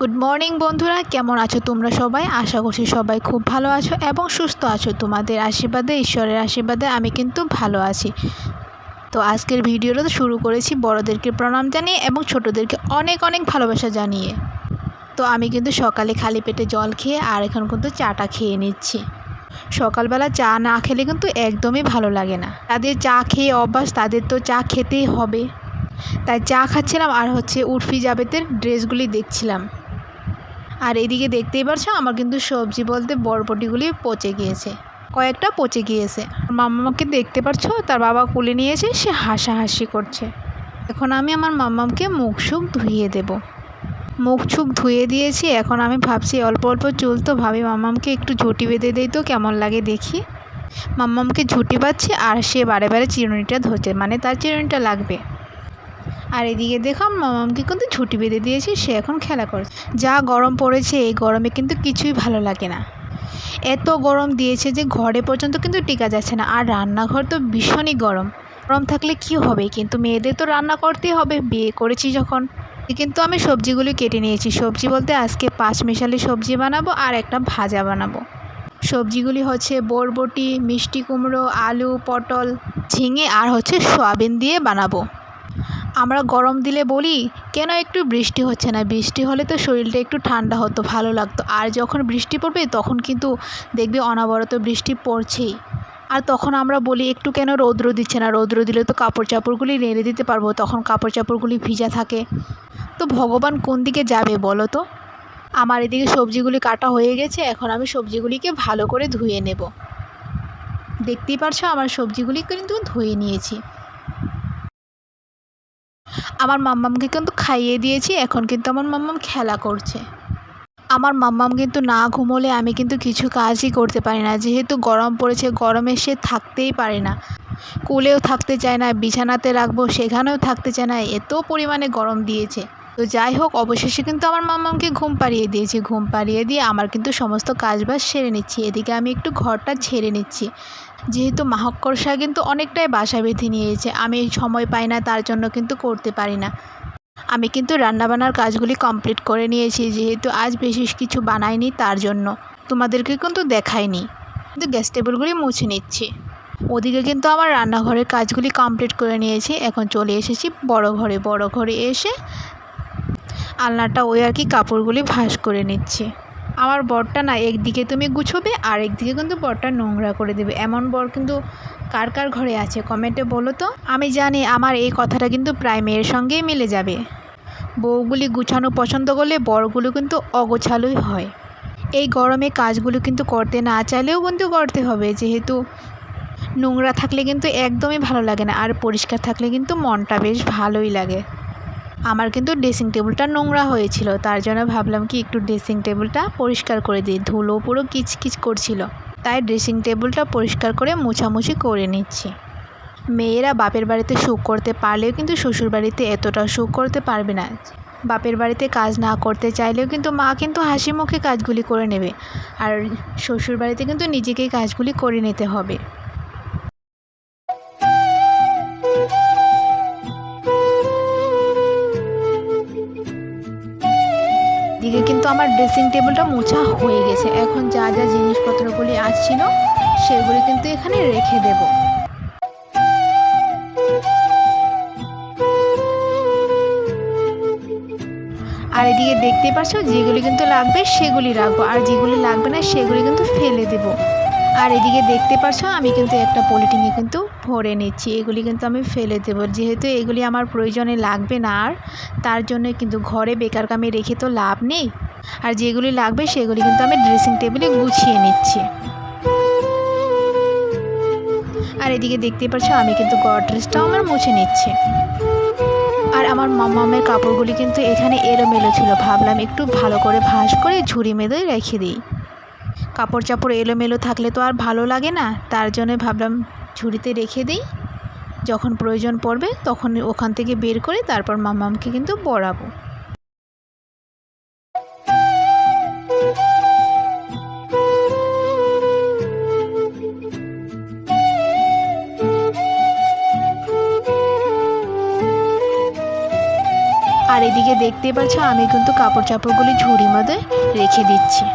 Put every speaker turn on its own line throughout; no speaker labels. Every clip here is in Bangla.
গুড মর্নিং বন্ধুরা। কেমন আছো তোমরা সবাই? আশা করছি সবাই খুব ভালো আছো এবং সুস্থ আছো। তোমাদের আশীর্বাদে, ঈশ্বরের আশীর্বাদে আমি কিন্তু ভালো আছি। তো আজকের ভিডিওটা তো শুরু করেছি বড়দেরকে প্রণাম জানিয়ে এবং ছোটোদেরকে অনেক অনেক ভালোবাসা জানিয়ে। তো আমি কিন্তু সকালে খালি পেটে জল খেয়ে আর এখন কিন্তু চাটা খেয়ে নিচ্ছি। সকালবেলা চা না খেলে কিন্তু একদমই ভালো লাগে না। তাদের চা খেয়ে অভ্যাস, তাদের তো চা খেতেই হবে। তাই চা খাচ্ছিলাম আর হচ্ছে উর্ফি জাবেতের ড্রেসগুলি দেখছিলাম। আর এদিকে দেখতেই পারছ, আমার কিন্তু সবজি বলতে বরবটিগুলি পচে গিয়েছে। কয়েকটা পচে গিয়েছে। মাম্মাকে দেখতে পারছ, তার বাবা কুলে নিয়েছে, সে হাসাহাসি করছে। এখন আমি আমার মাম্মামকে মুখ সুখ ধুইয়ে দেব। মুখ সুখ ধুয়ে দিয়েছি, এখন আমি ভাবছি অল্প অল্প চুল তো ভাবি মাম্মামকে একটু ঝুঁটি বেঁধে দেই তো, কেমন লাগে দেখি। মাম্মামকে ঝুঁটি পাচ্ছে আর সে বারে বারে চিরুনিটা ধরছে মানে তার চিরুনিটা লাগবে। আর এদিকে দেখো মামামকে কিন্তু ছুটি বেঁধে দিয়েছি, সে এখন খেলা করছে যা গরম পড়েছে, এই গরমে কিন্তু কিছুই ভালো লাগে না। এত গরম দিয়েছে যে ঘরে পর্যন্ত কিন্তু টিকা যাচ্ছে না, আর রান্নাঘর তো ভীষণই গরম। গরম থাকলে কি হবে? কিন্তু মেয়েদের তো রান্না করতেই হবে, বিয়ে করেছি যখন। কিন্তু আমি সবজিগুলি কেটে নিয়েছি, সবজি বলতে আজকে পাঁচ মিশালি সবজি বানাবো আর একটা ভাজা বানাবো। সবজিগুলি হচ্ছে বরবটি, মিষ্টি কুমড়ো, আলু, পটল, ঝিঙে আর হচ্ছে সয়াবিন দিয়ে বানাবো। আমরা গরম দিলে বলি, কেন একটু বৃষ্টি হচ্ছে না? বৃষ্টি হলে তো শরীরটা একটু ঠান্ডা হতো, ভালো লাগতো। আর যখন বৃষ্টি পড়বে, তখন কিন্তু দেখবে অনবরত বৃষ্টি পড়ছেই। আর তখন আমরা বলি, একটু কেন রৌদ্র দিচ্ছে না? রৌদ্র দিলে তো কাপড় চাপড়গুলি নেড়ে দিতে পারব। তখন কাপড় চাপড়গুলি ভিজা থাকে। তো ভগবান কোন দিকে যাবে বলো তো? আমার এদিকে সবজিগুলি কাটা হয়ে গেছে, এখন আমি সবজিগুলিকে ভালো করে ধুয়ে নেব। দেখতেই পারছ, আমার সবজিগুলি কিন্তু ধুয়ে নিয়েছি। আমার মাম্মামকে কিন্তু খাইয়ে দিয়েছি, এখন কিন্তু আমার মাম্মাম খেলা করছে। আমার মাম্মাম কিন্তু না ঘুমোলে আমি কিন্তু কিছু কাজই করতে পারি না, যেহেতু গরম পড়েছে, গরমে সে থাকতেই পারে না। কুলেও থাকতে চায় না, বিছানাতে রাখব, সেখানেও থাকতে চায় না, এত পরিমাণে গরম দিয়েছে। তো যাই হোক, অবশেষে কিন্তু আমার মাম্মামকে ঘুম পাড়িয়ে দিয়েছি। ঘুম পাড়িয়ে দিয়ে আমার কিন্তু সমস্ত কাজবাজ সেরে নিচ্ছি। এদিকে আমি একটু ঘরটা ছেড়ে নিচ্ছি। যেহেতু মাহক্করসা কিন্তু অনেকটাই বাসা বেঁধে নিয়েছে, আমি সময় পাই না, তার জন্য কিন্তু করতে পারি না। আমি কিন্তু রান্নাবান্নার কাজগুলি কমপ্লিট করে নিয়েছি, যেহেতু আজ বেশি কিছু বানাইনি, তার জন্য। তোমাদেরকে কিন্তু দেখাইনি। কিন্তু গ্যাস টেবিলগুলি মুছে নিচ্ছি। ওদিকে কিন্তু আমার রান্নাঘরের কাজগুলি কমপ্লিট করে নিয়েছি। এখন চলে এসেছি বড় ঘরে। বড় ঘরে এসে আলনাটা ওই আর কি কাপড়গুলি ভাস করে নিচ্ছে। আমার বরটা না একদিকে তুমি গুছোবে, আর একদিকে কিন্তু বরটা নোংরা করে দেবে। এমন বর কিন্তু কার কার ঘরে আছে কমেন্টে বলো তো। আমি জানি আমার এই কথাটা কিন্তু প্রায় মেয়ের সঙ্গেই মিলে যাবে। বউগুলি গুছানো পছন্দ করলে বরগুলো কিন্তু অগোছালোই হয়। এই গরমে কাজগুলো কিন্তু করতে না চাইলেও কিন্তু করতে হবে। যেহেতু নোংরা থাকলে কিন্তু একদমই ভালো লাগে না, আর পরিষ্কার থাকলে কিন্তু মনটা বেশ ভালোই লাগে। আমার কিন্তু ড্রেসিং টেবিলটা নোংরা হয়েছিল, তার জন্য ভাবলাম কি একটু ড্রেসিং টেবিলটা পরিষ্কার করে দিই, ধুলো পুরো কিচকিচ করছিল। তাই ড্রেসিং টেবিলটা পরিষ্কার করে মোছামুছি করে নিচ্ছি। মেয়েরা বাপের বাড়িতে সুখ করতে পারলেও কিন্তু শ্বশুর বাড়িতে এতটা সুখ করতে পারবে না। বাপের বাড়িতে কাজ না করতে চাইলেও কিন্তু মা কিন্তু হাসি মুখে কাজগুলি করে নেবে, আর শ্বশুর বাড়িতে কিন্তু নিজেকেই কাজগুলি করে নিতে হবে। দিকে কিন্তু আমার ড্রেসিং টেবিলটা মোছা হয়ে গেছে। এখন যা যা জিনিসপত্রগুলি আসছিল সেগুলি কিন্তু এখানে রেখে দেব। আর এদিকে দেখতে পাচ্ছ, যেগুলি কিন্তু লাগবে সেগুলি রাখব, আর যেগুলি লাগবে না সেগুলি কিন্তু ফেলে দেব। আর এদিকে দেখতে পাচ্ছ আমি কিন্তু একটা পলিটিংয়ে কিন্তু ভরে নিচ্ছি। এগুলি কিন্তু আমি ফেলে দেবো। যেহেতু এগুলি আমার প্রয়োজনে লাগবে না আর, তার জন্য কিন্তু ঘরে বেকার কামে রেখে তো লাভ নেই। আর যেগুলি লাগবে, সেগুলি কিন্তু আমি ড্রেসিং টেবিলে গুছিয়ে নিচ্ছি। আর এদিকে দেখতে পাচ্ছ আমি কিন্তু গডরেজটাও আমার মুছে নিচ্ছি। আর আমার মামামের কাপড়গুলি কিন্তু এখানে এলোমেলো ছিল। ভাবলাম একটু ভালো করে ভাঁজ করে ঝুড়ি মেঁধে রেখে দিই। কাপড় চাপড় এলোমেলো থাকলে তো আর ভালো লাগে না। তার জন্য ভাবলাম ঝুড়িতে রেখে দিই। যখন প্রয়োজন পড়বে তখন ওখান থেকে বের করে তারপর মামামকে কিন্তু পরাবো আর এদিকে দেখতেই পাচ্ছ আমি কিন্তু কাপড় চাপড়গুলি ঝুড়ির মধ্যে রেখে দিচ্ছি।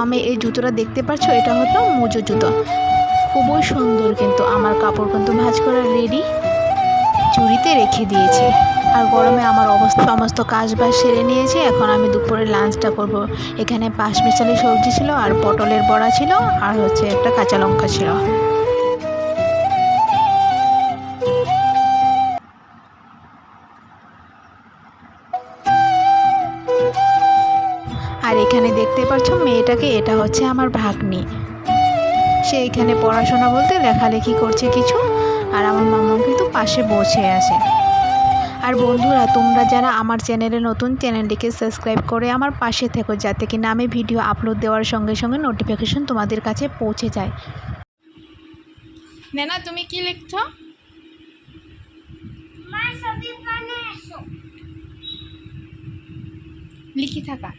আর এই জুতোটা দেখতে পাচ্ছ এটা হতো মুজো জুতো। খুবই সুন্দর কিন্তু। আমার কাপড় কিন্তু ভাজ করা রেডি চুরিতে রেখে দিয়েছে। আর গরমে আমার অবস্থা সমস্ত কাজ বাজ সেরে নিয়েছি। এখন আমি দুপুরে লাঞ্চটা করব। এখানে পাঁচ মিশালি সবজি ছিল আর পটলের বড়া ছিল। আর হচ্ছে একটা কাঁচা লঙ্কা ছিল। পাচ্ছ মেয়েটাকে এটা হচ্ছে আমার ভাগ্নি। সে এখানে পড়াশোনা বলতে লেখালেখি করছে কিছু আর আমার মামা কিন্তু পাশে বসে আছে। আর বন্ধুরা তোমরা যারা আমার চ্যানেলে নতুন চ্যানেলটিকে সাবস্ক্রাইব করে আমার পাশে থেকো যাতে কিনা আমি ভিডিও আপলোড দেওয়ার সঙ্গে সঙ্গে নোটিফিকেশন তোমাদের কাছে পৌঁছে যায়। নেনা তুমি কি লিখছো? লিখি থাকা।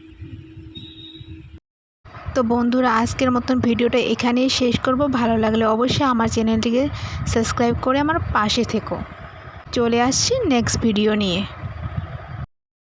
তো বন্ধুরা, আজকের মতন ভিডিওটা এখানেই শেষ করব। ভালো লাগলে অবশ্যই আমার চ্যানেলটিকে সাবস্ক্রাইব করে আমার পাশে থেকো। চলে আসছি নেক্সট ভিডিও নিয়ে।